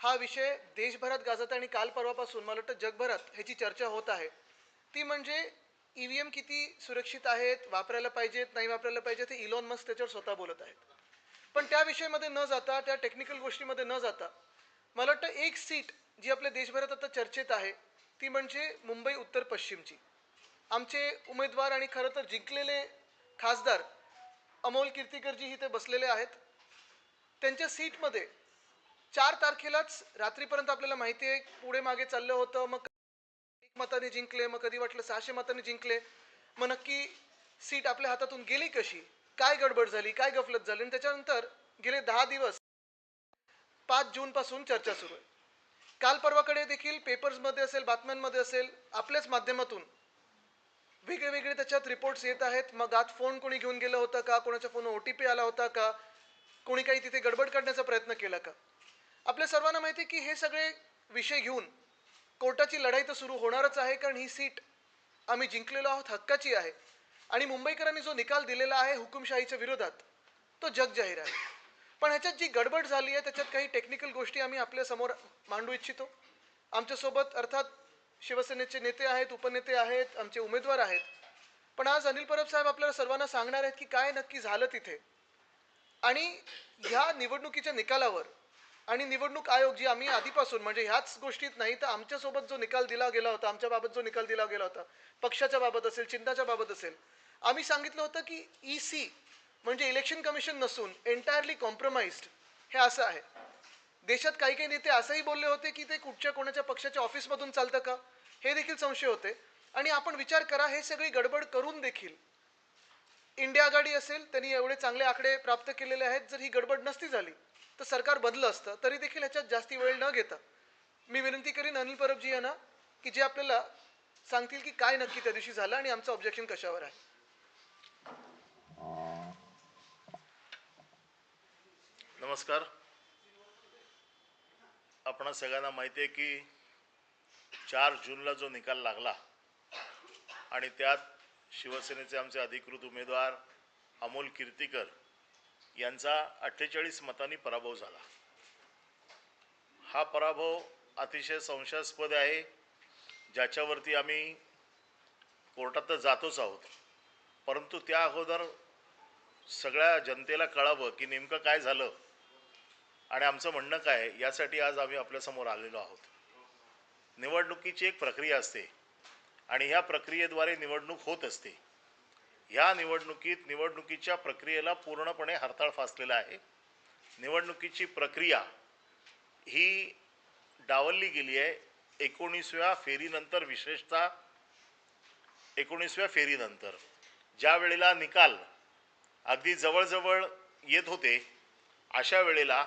हा विषय देशभरात गाजत आहे आणि काल परवापासून मला वाटतं जगभरात ह्याची चर्चा होत आहे. ती म्हणजे ई व्ही एम किती सुरक्षित आहेत वापरायला पाहिजेत नाही वापरायला पाहिजेत ते इलॉन मस्क त्याच्यावर स्वतः बोलत आहेत. पण त्या विषयामध्ये न जाता त्या टेक्निकल गोष्टीमध्ये न जाता मला वाटतं एक सीट जी आपल्या देशभरात आता चर्चेत आहे ती म्हणजे मुंबई उत्तर पश्चिमची. आमचे उमेदवार आणि खरं तर जिंकलेले खासदार अमोल कीर्तिकरजी इथे बसलेले आहेत. त्यांच्या सीटमध्ये चार तारखेलाच रात्रीपर्यंत आपल्याला माहिती आहे पुढे मागे चाललं होतं मग एक मताने जिंकले मग कधी वाटलं सहाशे मताने जिंकले. मग नक्की सीट आपल्या हातातून गेली कशी? काय गडबड झाली काय गफलत झाली? आणि त्याच्यानंतर गेले दहा दिवस पाच जून पासून चर्चा सुरू आहे. काल परवाकडे देखील पेपर्समध्ये असेल बातम्यांमध्ये असेल आपल्याच माध्यमातून वेगळे वेगळे त्याच्यात रिपोर्ट्स येत आहेत. मग आत फोन कोणी घेऊन गेलं होतं का? कोणाच्या फोन ओ टी पी आला होता का? कोणी काही तिथे गडबड करण्याचा प्रयत्न केला का? आपल्या सर्वांना माहिती आहे की हे सगळे विषय घेऊन कोर्टाची लढाई तर सुरू होणारच आहे कारण ही सीट आम्ही जिंकलेलो आहोत हक्काची आहे. आणि मुंबईकरांनी जो निकाल दिलेला आहे हुकुमशाहीच्या विरोधात तो जग जाहीर आहे. पण ह्याच्यात जी गडबड झाली आहे त्याच्यात काही टेक्निकल गोष्टी आम्ही आपल्यासमोर मांडू इच्छितो. आमच्यासोबत अर्थात शिवसेनेचे नेते आहेत उपनेते आहेत आमचे उमेदवार आहेत. पण आज अनिल परब साहेब आपल्याला सर्वांना सांगणार आहेत की काय नक्की झालं तिथे. आणि ह्या निवडणुकीच्या निकालावर आणि निवडणूक आयोग जी आम्ही आधीपासून म्हणजे ह्याच गोष्टीत नाही तर आमच्यासोबत जो निकाल दिला गेला होता आमच्या बाबत जो निकाल दिला गेला होता पक्षाच्या बाबत असेल चिन्हाच्या बाबत असेल आम्ही सांगितलं होतं की ई सी म्हणजे इलेक्शन कमिशन नसून एंटायरली कॉम्प्रोमाइज्ड हे असं आहे. देशात काही काही नेते असंही बोलले होते की ते कुठच्या कोणाच्या पक्षाच्या ऑफिसमधून चालतं का? हे देखील संशय होते. आणि आपण विचार करा हे सगळी गडबड करून देखील. इंडिया आघाडी असेल त्यांनी एवढे चांगले आकडे प्राप्त केलेले आहेत जर ही गडबड नसती झाली तर सरकार बदलं असतं तरी देखील ह्याच्यात जास्ती वेळ न घेता. मी विनंती करीन अनिल परबजी यांना की जे आपल्याला सांगतील की काय नक्की त्या दिवशी झालं आणि आमचं ऑब्जेक्शन कशावर आहे. नमस्कार. आपण सगळ्यांना माहिती आहे की चार जूनला जो निकाल लागला आणि त्यात शिवसेनेचे आमचे अधिकृत उमेदवार अमोल कीर्तीकर यांचा अठ्ठेचाळीस मतांनी पराभव झाला. हा पराभव अतिशय संशयास्पद आहे ज्याच्यावरती आम्ही कोर्टात तर जातोच आहोत. परंतु त्या अगोदर सगळ्या जनतेला कळावं की नेमकं काय झालं आणि आमचं म्हणणं काय आहे, यासाठी आज आम्ही आपल्यासमोर आलेलो आहोत. निवडणुकीची एक प्रक्रिया असते आणि ह्या प्रक्रियेद्वारे निवडणूक होत असते. ह्या निवडणुकीत निवडणुकीच्या प्रक्रियेला पूर्णपणे हरताळ फासलेला आहे. निवडणुकीची प्रक्रिया ही डावलली गेली आहे. एकोणीसव्या फेरीनंतर विशेषतः एकोणीसव्या फेरीनंतर ज्या वेळेला निकाल अगदी जवळजवळ येत होते अशा वेळेला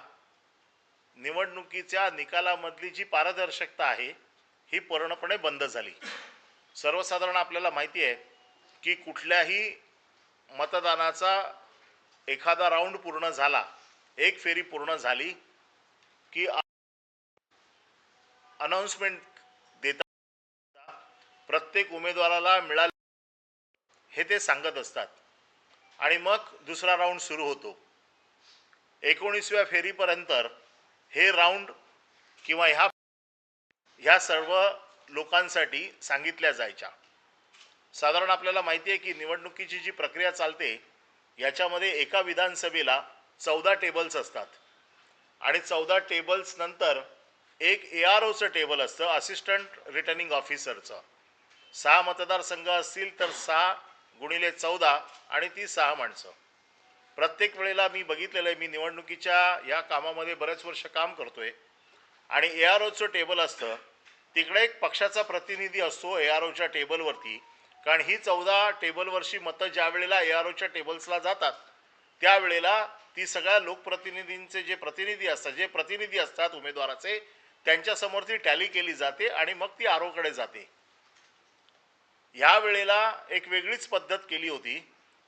निवडणुकीच्या निकालामधली जी पारदर्शकता आहे ही पूर्णपणे बंद झाली. सर्वसाधारण आपल्याला माहिती आहे की कुठल्याही मतदानाचा एखादा राऊंड पूर्ण झाला एक फेरी पूर्ण झाली की अनाऊन्समेंट देता प्रत्येक उमेदवाराला मिळाले हे ते सांगत असतात. आणि मग दुसरा राऊंड सुरू होतो. एकोणीसव्या फेरीपर्यंत हे राऊंड किंवा ह्या ह्या सर्व लोकांसाठी सांगितल्या जायच्या. साधारण आपल्याला माहिती आहे की निवडणुकीची जी प्रक्रिया चालते याच्यामध्ये एका विधानसभेला चौदा टेबल्स असतात. आणि चौदा टेबल्स नंतर एक ए आर ओचं टेबल असतं असिस्टंट रिटर्निंग ऑफिसरचं सहा मतदारसंघ असतील तर सहा गुणिले चौदा आणि ती सहा माणसं. प्रत्येक वेळेला मी बघितलेलं आहे मी निवडणुकीच्या या कामामध्ये बरेच वर्ष काम करतोय. आणि ए आर ओचं टेबल असतं तिकडे एक पक्षाचा प्रतिनिधी असतो ए आर ओच्या टेबलवरती कारण ही चौदा टेबलवरची मतं ज्या वेळेला ए आर ओच्या टेबल्सला जातात त्यावेळेला ती सगळ्या लोकप्रतिनिधींचे जे प्रतिनिधी असतात जे प्रतिनिधी असतात उमेदवाराचे त्यांच्यासमोर ती टॅली केली जाते आणि मग ती आरोकडे जाते. ह्या वेळेला एक वेगळीच पद्धत केली होती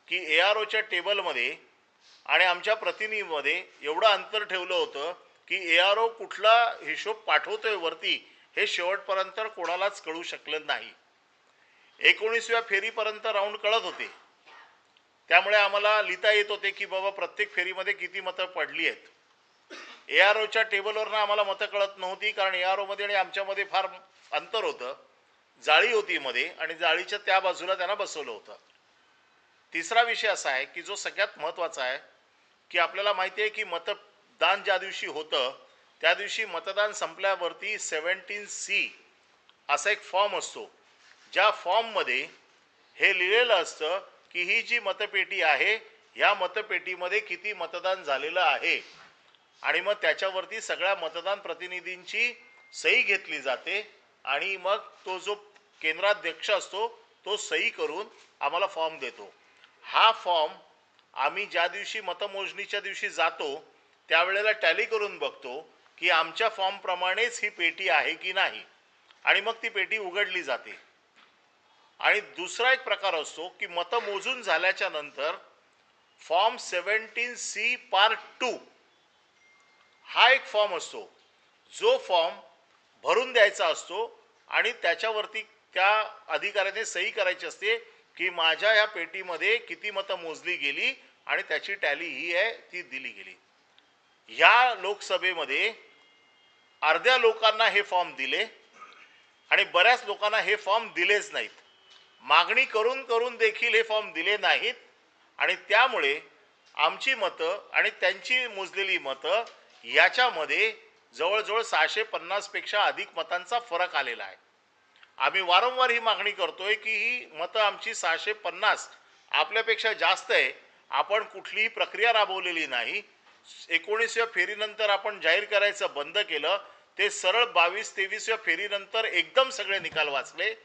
की ए आर ओच्या टेबलमध्ये आणि आमच्या प्रतिनिधीमध्ये एवढं अंतर ठेवलं होतं की ए आर ओ कुठला हिशोब पाठवतोय वरती हे शेवटपर्यंत कोणालाच कळू शकलं नाही. एकोणीसव्या फेरीपर्यंत राऊंड कळत होते. त्यामुळे आम्हाला लिहिता येत होते की बाबा प्रत्येक फेरीमध्ये किती मतं पडली आहेत. ए आर ओच्या टेबलवरनं आम्हाला मतं कळत नव्हती कारण ए आर ओमध्ये आणि आमच्यामध्ये फार अंतर होतं. जाळी होती मध्ये आणि जाळीच्या त्या बाजूला त्यांना बसवलं होतं. तिसरा विषय असा आहे की जो सगळ्यात महत्त्वाचा आहे की आपल्याला माहिती आहे की मतदान ज्या दिवशी होतं त्या दिवशी मतदान संपल्यावरती सेवन्टीन सी असा एक फॉर्म असतो. ज्या फॉर्ममध्ये हे लिहिलेलं असतं की ही जी मतपेटी आहे ह्या मतपेटीमध्ये किती मतदान झालेलं आहे? आणि मग त्याच्यावरती सगळ्या मतदान प्रतिनिधींची सही घेतली जाते आणि मग तो जो केंद्राध्यक्ष असतो तो सही करून आम्हाला फॉर्म देतो. हा फॉर्म आम्ही ज्या दिवशी मतमोजणीच्या दिवशी जातो त्यावेळेला टॅली करून बघतो की आमच्या फॉर्मप्रमाणेच ही पेटी आहे की नाही? आणि मग ती पेटी उघडली जाते. आणि दुसरा एक प्रकार असतो की मतं मोजून झाल्याच्यानंतर form seventeen C part two हा एक फॉर्म असतो. जो फॉर्म भरून द्यायचा असतो आणि त्याच्यावरती त्या अधिकाऱ्याने सही करायची असते की माझ्या या पेटीमध्ये किती मतं मोजली गेली आणि त्याची टॅली ही आहे ती दिली गेली. ह्या लोकसभेमध्ये अर्ध्या लोकांना हे फॉर्म दिले आणि बऱ्याच लोकांना हे फॉर्म दिलेच नाहीत. मागणी करून करून देखील हे फॉर्म दिले नाहीत. आणि त्यामुळे आमची मतं आणि त्यांची मोजलेली मतं याच्यामध्ये जवळजवळ सहाशे पन्नासपेक्षा अधिक मतांचा फरक आलेला आहे. आम्ही वारंवार ही मागणी करतोय की ही मतं आमची सहाशे पन्नास आपल्यापेक्षा जास्त आहे. आपण कुठलीही प्रक्रिया राबवलेली नाही. एकोणीसव्या फेरीनंतर आपण जाहीर करायचं बंद केलं. ते सरळ बावीस तेवीसव्या फेरीनंतर एकदम सगळे निकाल वाचले.